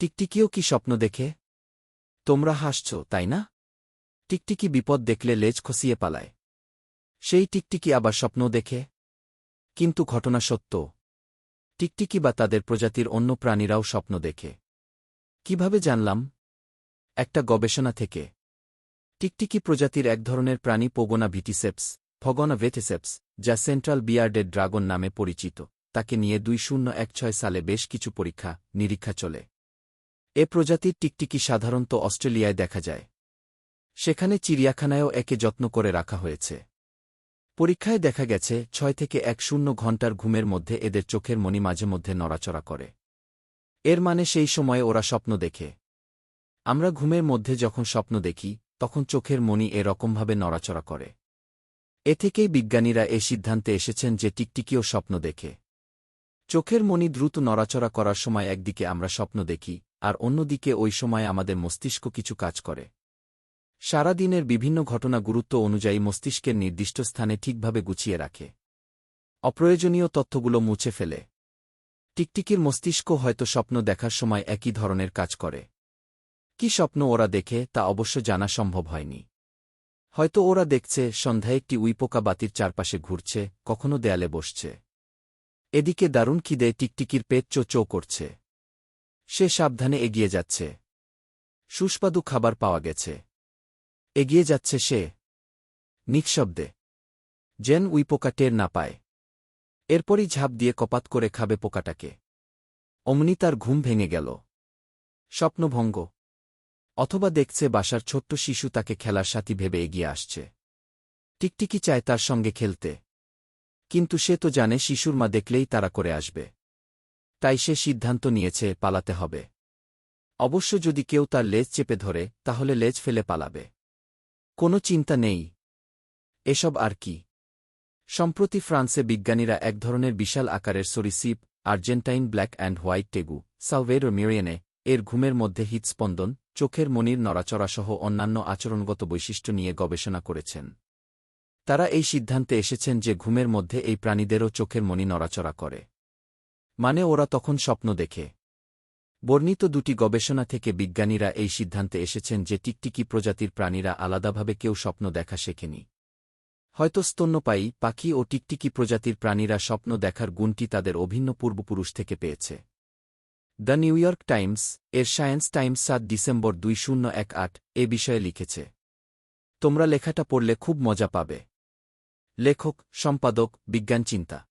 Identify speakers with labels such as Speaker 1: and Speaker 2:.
Speaker 1: টিকটিকিও কি স্বপ্ন দেখে? তোমরা হাসছ, তাই না? টিকটিকি বিপদ দেখলে লেজ খসিয়ে পালায়। সেই টিকটিকি আবার স্বপ্ন দেখে? কিন্তু ঘটনা সত্য। টিকটিকি বা তাদের প্রজাতির অন্য প্রাণীরাও স্বপ্ন দেখে। কীভাবে জানলাম? একটা গবেষণা থেকে। টিকটিকি প্রজাতির এক ধরনের প্রাণী পোগোনা ভিটিসেপস, ফগনা ভেথেসেপস যা সেন্ট্রাল বিয়ার্ডেড ড্রাগন নামে পরিচিত। তাকে নিয়ে দুই শূন্য সালে বেশ কিছু পরীক্ষা নিরীক্ষা চলে। এ প্রজাতির টিকটিকি সাধারণত অস্ট্রেলিয়ায় দেখা যায়। সেখানে চিড়িয়াখানায়ও একে যত্ন করে রাখা হয়েছে। পরীক্ষায় দেখা গেছে, ছয় থেকে এক শূন্য ঘণ্টার ঘুমের মধ্যে এদের চোখের মণি মাঝে মধ্যে নড়াচড়া করে। এর মানে সেই সময়ে ওরা স্বপ্ন দেখে। আমরা ঘুমের মধ্যে যখন স্বপ্ন দেখি, তখন চোখের মণি এরকমভাবে নড়াচড়া করে। এ থেকেই বিজ্ঞানীরা এ সিদ্ধান্তে এসেছেন যে টিকটিকিও স্বপ্ন দেখে। চোখের মণি দ্রুত নড়াচড়া করার সময় একদিকে আমরা স্বপ্ন দেখি আর অন্যদিকে ওই সময় আমাদের মস্তিষ্ক কিছু কাজ করে। সারাদিনের বিভিন্ন ঘটনা গুরুত্ব অনুযায়ী মস্তিষ্কের নির্দিষ্ট স্থানে ঠিকভাবে গুছিয়ে রাখে। অপ্রয়োজনীয় তথ্যগুলো মুছে ফেলে। টিকটিকির মস্তিষ্ক হয়তো স্বপ্ন দেখার সময় একই ধরনের কাজ করে। কি স্বপ্ন ওরা দেখে তা অবশ্য জানা সম্ভব হয়নি। হয়তো ওরা দেখছে, সন্ধ্যায় একটি উইপোকা বাতির চারপাশে ঘুরছে, কখনো দেয়ালে বসছে। এদিকে দারুণ খিদে টিকটিকির পেট চো চো করছে। সে সাবধানে এগিয়ে যাচ্ছে। সুস্বাদু খাবার পাওয়া গেছে। এগিয়ে যাচ্ছে সে। নিঃশব্দে। জেন উই পোকা টের না পায়। এরপরই ঝাঁপ দিয়ে কপাত করে খাবে পোকাটাকে। অমনি তার ঘুম ভেঙে গেল। স্বপ্নভঙ্গ। অথবা দেখছে বাসার ছোট্ট শিশু তাকে খেলার সাথী ভেবে এগিয়ে আসছে। টিকটিকি চায় তার সঙ্গে খেলতে। কিন্তু সে তো জানে শিশুর মা দেখলেই তারা করে আসবে। তাই সে সিদ্ধান্ত নিয়েছে, পালাতে হবে। অবশ্য যদি কেউ তার লেজ চেপে ধরে, তাহলে লেজ ফেলে পালাবে। কোনো চিন্তা নেই। এসব আর কি। সম্প্রতি ফ্রান্সে বিজ্ঞানীরা এক ধরনের বিশাল আকারের সরিসিপ, Argentine black and white tegu Salvator merianae, এর ঘুমের মধ্যে হৃৎস্পন্দন, চোখের মনির নড়াচড়াসহ অন্যান্য আচরণগত বৈশিষ্ট্য নিয়ে গবেষণা করেছেন। তারা এই সিদ্ধান্তে এসেছেন যে ঘুমের মধ্যে এই প্রাণীদেরও চোখের মনি নড়াচড়া করে। মানে ওরা তখন স্বপ্ন দেখে। বর্ণিত দুটি গবেষণা থেকে বিজ্ঞানীরা এই সিদ্ধান্তে এসেছেন যে টিকটিকি প্রজাতির প্রাণীরা আলাদাভাবে কেউ স্বপ্ন দেখা শেখেনি। হয়তো স্তন্যপায়ী, পাখি ও টিকটিকি প্রজাতির প্রাণীরা স্বপ্ন দেখার গুণটি তাদের অভিন্ন পূর্বপুরুষ থেকে পেয়েছে। দ্য নিউ ইয়র্ক টাইমস, এর সায়েন্স টাইমস সাত ডিসেম্বর দুই শূন্য এক আট এ বিষয়ে লিখেছে। তোমরা লেখাটা পড়লে খুব মজা পাবে। লেখক, সম্পাদক বিজ্ঞান চিন্তা